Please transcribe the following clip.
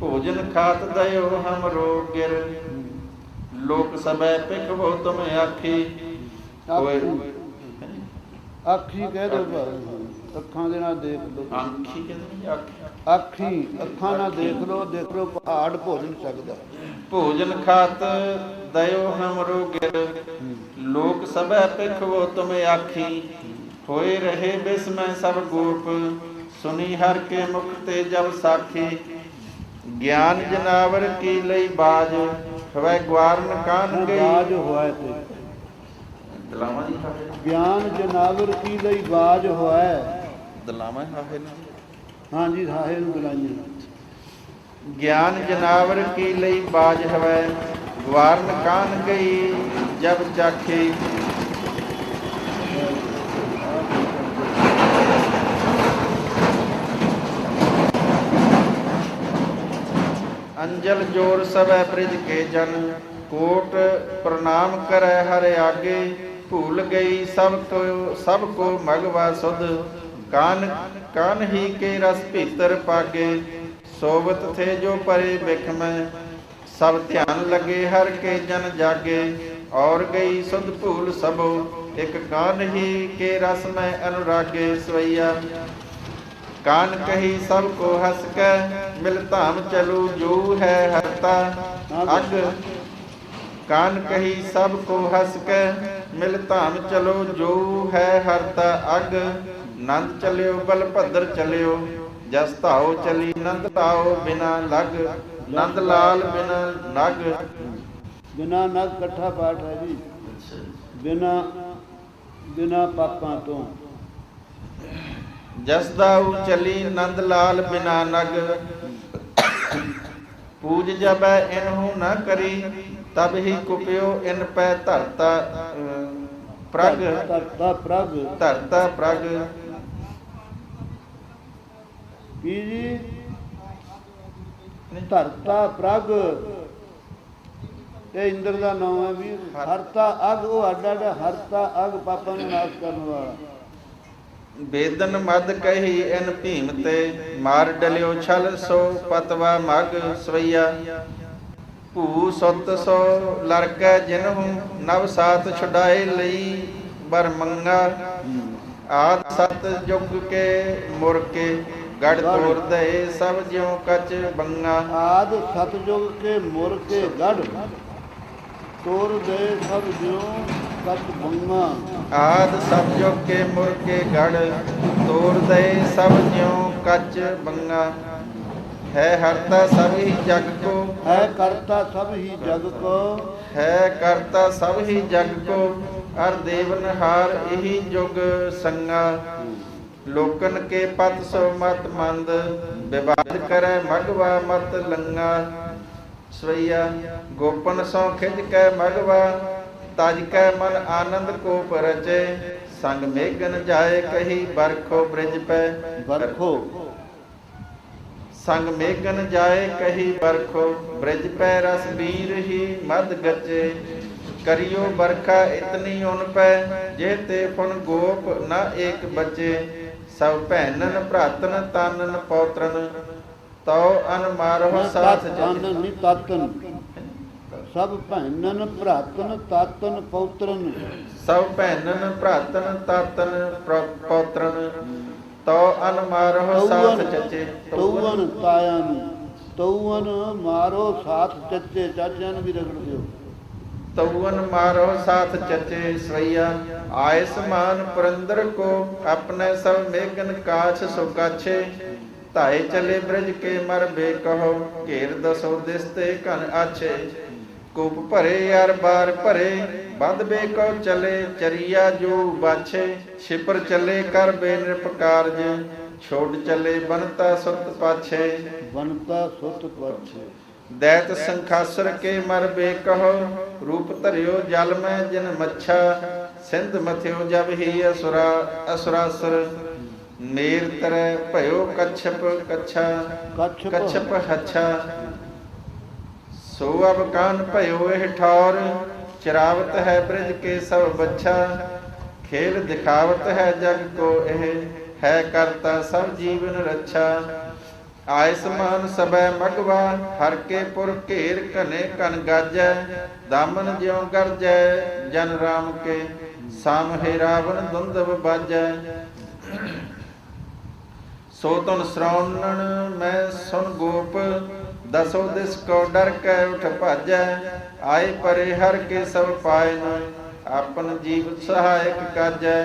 ਭੋਜਨ ਖਾਤ ਦਇਓ ਹਮਰੋ ਗਿਰ। ਲੋਕ ਸਭੈ ਪਿਖਵੋ ਤੁਮ ਆਖੀ। ਹੋਏ ਅੱਖੀ ਕਹਿ ਦੋ ਅੱਖਾਂ ਦੇ ਨਾਲ ਦੇਖ ਲਓ। ਆਖੀ ਕਹਿੰਦੇ ਆਖੀ। ਅੱਖੀ ਨਾਲ ਦੇਖ ਲਓ ਦੇਖ ਲਓ ਪਹਾੜ ਭੋਜਨ ਸਕਦਾ। ਭੋਜਨ ਖਾਤ ਦਇਓ ਹਮਰੋ ਗਿਰ। ਲੋਕ ਸਭੈ ਪਿਖਵੋ ਤੁਮ ਆਖੀ। ਹੋਏ ਰਹੇ ਬਿਸਮੈ ਸਭ ਗੋਪ। ਸੁਨੀ ਹਰ ਕੇ ਮੁਖ ਤੇ ਜਬ ਸਾਖੀ। ਗਿਆਨ ਜਨਾਵਰ ਕੀ ਲਈ ਬਾਜ? ਹਵੈ ਗਵਾਰਨ ਕਾਨ ਗਈ। ਬਾਜ ਹੋਇ ਤੇ। ਦਲਾਵਾਂ ਦੀ ਹਾਫੇ ਗਿਆਨ ਜਨਾਵਰ ਕੀ ਲਈ ਬਾਜ ਹੋਇ? ਦਲਾਵਾਂ ਹਾਫੇ ਹਾਂਜੀ ਸਾਹੇ ਨੂੰ ਬੁਲਾਈਏ। ਗਿਆਨ ਜਨਾਵਰ ਕੀ ਲਈ ਬਾਜ ਹਵੈ ਗਵਾਰਨ ਕਾਨ ਗਈ ਜਬ ਚਾਖੀ। ਅੰਜਲ ਜੋਰ ਸਭੈ ਬ੍ਰਿਜ ਕੇ ਜਨ, ਕੋਟ ਪ੍ਰਣਾਮ ਕਰੈ ਹਰਿ ਆਗੇ, ਭੂਲ ਗਈ ਸਭ ਕੋ ਸਭ ਕੋ ਮਗਵਾ ਸੁਧ, ਕਾਨ ਕਾਨ ਹੀ ਕੇ ਰਸ ਭੀਤਰ ਪਾਗੇ, ਸੋਵਤ ਥੇ ਜੋ ਪਰੇ ਬਿਖ ਮੈਂ, ਸਭ ਧਿਆਨ ਲਗੇ ਹਰ ਕੇ ਜਨ ਜਾਗੇ, ਔਰ ਗਈ ਸੁਧ ਭੂਲ ਸਭੋ, ਇਕ ਕਾਨ ਹੀ ਕੇ ਰਸ ਮੈਂ ਅਨੁਰਾਗੇ ਸਵਈਆ। ਕਾਨ ਕਹੀ ਸਭ ਕੋ ਹਸ ਕੇ ਮਿਲ ਧਾਮ ਚਲੂ ਜੋ ਹੈ ਹਰਤਾ। ਅਗ ਕਾਨ ਕਹੀ ਸਭ ਕੋ ਹਸ ਕੇ ਮਿਲ ਧਾਮ ਚਲੋ ਜੋ ਹੈ ਹਰਤਾ। ਅਗ ਨੰਦ ਚਲਿਓ ਬਲ ਭਦਰ ਚਲਿਓ ਜਸ ਧਾਓ ਚਲੀ ਨੰਦ ਧਾਓ ਬਿਨਾ ਲਗ ਨੰਦ ਲਾਲ ਬਿਨਾ ਨਗ। ਬਿਨਾ ਨਗ ਇਕੱਠਾ ਪਾਠ ਹੈ ਜੀ। ਬਿਨਾ ਬਿਨਾ ਪਾਪਾਂ ਤੋਂ। ਜਸ ਦਾਉ ਚਲੀ ਨੰਦ ਲਾਲ ਬਿਨਾ ਨਗ। ਪੂਜ ਜਬੈ ਇਨਹੂ ਨ ਕਰੀ ਤਬ ਹੀ ਕੁਪਿਓ ਇਨ ਪੈ ਧਰਤਾ ਪ੍ਰਗ। ਤਰਤਾ ਪ੍ਰਗ। ਧਰਤਾ ਪ੍ਰਗ। ਕੀ ਜੀ? ਧਰਤਾ ਪ੍ਰਗ। ਇਹ ਇੰਦਰ ਦਾ ਨਾਮ ਹੈ ਵੀ ਹਰਤਾ ਅਗ ਉਹ ਅੱਡ ਅੱਡ ਹਰਤਾ ਅਗ ਪਾਪਾਂ ਨੂੰ ਨਾਸ਼ ਕਰਨ ਵਾਲਾ। ਬੇਦਨ ਮਦ ਕਹੀ ਇਨ ਭੀਮ ਤੇ, ਮਾਰ ਡਲਿਓ ਛਲ ਸੋ ਪਤਵਾ ਮਗ ਸਵਈਆ। ਭੂ ਸੁਤ ਸੋ ਲੜਕੈ ਜਿਨਹੂ, ਨਵ ਸਾਥ ਛੁਡਾਏ ਲਈ ਬਰ ਮੰਗਾ। ਆਦ ਸਤ ਜੁਗ ਕੇ ਮੁਰ ਕੇ ਗੜ ਤੋਰ ਦੇ ਸਭ ਜਿਉ ਕਚ ਬੰਗਾ। ਆਦ ਸਤਜੁਗ ਕੇ ਮੁਰ ਕੇ ਗੜ ਤੋਰ ਦੇ ਸਭ ਜਿਉ ਬੰਗਾ ਆਦ ਸਭ ਜੁਗ ਕੇ ਮੁਰ ਕੇ ਗੜ ਤੋਰ ਦੇ ਸਭ ਜਿਉ ਕਚ ਬੰਗਾ। ਹੈ ਹਰਤਾ ਸਭ ਹੀ ਜਗ ਕੋ। ਹੈ ਕਰਤਾ ਸਭ ਹੀ ਜਗ ਕੋ। ਹੈ ਕਰਤਾ ਸਭ ਹੀ ਜਗ ਕੋ। ਅਰ ਦੇਵਨਹਾਰ ਇਹੀ ਜੁਗ ਸੰਗਾ। ਲੋਕਨ ਕੇ ਪਤ ਸੋ ਮਤ ਮੰਦ ਵਿਵਾਦ ਕਰੈ ਮਗਵਾ ਮਤ ਲੰਗਾ। ਸਵਈਆ ਗੋਪਨ ਸੋ ਖਿਜ ਕੈ ਮਗਵਾ। ਤਜ ਕੈ ਮਨ ਆਨੰਦ ਕੋ ਪਰਚੇ ਸੰਗ ਮੇਗਨ ਜਾਏ ਕਹੀ ਬਰਖੋ ਬ੍ਰਿਜ ਪੈ। ਵਰਖੋ। ਸੰਗ ਮੇਗਨ ਜਾਏ ਕਹੀ ਬਰਖੋ ਬ੍ਰਿਜ ਪੈ ਰਸ ਬੀਰ ਹੀ ਮਦ ਗਚੇ ਕਰਿਓ ਬਰਖਾ ਇਤਨੀ ਉਨ ਪੈ ਜੇ ਤੇ ਫੁਨ ਗੋਪ ਨ ਏਕ ਬਚੇ ਸਭ ਭੈਨਨ ਭਰਾਤਨ ਤਾਨਨ ਪੌਤਰਨ ਤਉ ਅਨ ਸਾਥ ਜਨ ਤਤਨ। ਸਭ ਭੈਨਨ ਭਰਾਤਨ ਤਾਤਨ ਪੌਤਰਨ। ਸਭ ਭੈਨਨ ਭਰਾਤਨ ਤਾਤਨ ਪੌਤਰਨ। ਤਉ ਅਨ ਮਾਰਹੁ ਸਾਥ ਚਚੇ ਤਉਵਨ ਤਾਇਆ ਨੂੰ ਤਉਵਨ ਮਾਰੋ ਸਾਥ ਚੱਚੇ ਚਾਚਿਆਂ ਨੂੰ ਵੀ ਰਗੜ ਦਿਓ। ਤਉਨ ਮਾਰੋ ਸਾਥ ਚਚੇ ਸਵਈਆ ਆਏ ਸਮਾਨ ਪੁਰੰਦਰ ਕੋ ਆਪਣੇ ਸਭ ਮੇਗਨ ਕਾਛ ਸੁਕਾਛੇ ਧਾਏ ਚਲੇ ਬ੍ਰਜ ਕੇ ਮਰ ਬੇ ਕਹੋ ਘੇਰ ਦਸੋ ਦਿਸਤੇ ਘਨ ਆਛੇ। ਕੂਪ ਭਰੇ ਯਾਰ ਬਾਰ ਭਰੇ ਬੰਦ ਬੇ ਕੋ ਚਲੇ ਚਰੀਆ ਜੋ ਬਾਛੇ ਛਿਪਰ ਚਲੇ ਕਰ ਬੇ ਨਿਰਪਕਾਰਜ ਛੋੜ ਚਲੇ ਬਨਤਾ ਸੁਤ ਪਾਛੇ। ਬਨਤਾ ਸੁਤ ਪਛ। ਦੈਤ ਸੰਖਾਸਰ ਕੇ ਮਰ ਬੇ ਕਹੋ ਰੂਪ ਧਰਿਓ ਜਲ ਮੈਂ ਜਿਨ ਮੱਛਾ ਸਿੰਧ ਮਥਿਓ ਜਬ ਹੀ ਅਸੁਰਾ ਅਸੁਰਾਸੁਰ। ਮੇਰ ਤਰੈ ਭਇਓ ਕਛਪ ਕਛਾ ਕਛਪ। ਕਛਪ ਹੱਛਾ। ਸੋ ਅਬ ਕਾਨ ਭਇਓ ਇਹ ਠੌਰ, ਚਰਾਵਤ ਹੈ ਬ੍ਰਿਜ ਕੇ ਸਭ ਬੱਛਾ, ਖੇਲ ਦਿਖਾਵਤ ਹੈ ਜਗ ਕੋ ਇਹ, ਹੈ ਕਰਤਾ ਸਭ ਜੀਵਨ ਰੱਛਾ। ਆਇ ਸਮਾਨ ਸਬੈ ਮਗਵਾ, ਹਰ ਕੇ ਪੁਰ ਘੇਰ ਘਨੇ ਕਨ ਗਾਜੈ, ਦਾਮਨ ਜਿਉ ਗਰਜੈ, ਜਨ ਰਾਮ ਕੇ ਸਾਮਹਿ ਰਾਵਣ ਦੁੰਦਵ ਬਾਜੈ। ਸੋ ਤਨ ਸ਼੍ਰਵਣਨ ਮੈਂ ਸੁਨ ਗੋਪ ਦਸੋ ਦਿਸ ਕੋ ਡਰ ਕੇ ਉਠ ਭਾਜੈ, ਆਏ ਪਰੇ ਹਰ ਕੇ ਸਭ ਪਾਇਨ ਆਪਨ ਜੀਵ ਸਹਾਇਕ ਕਾਜੈ।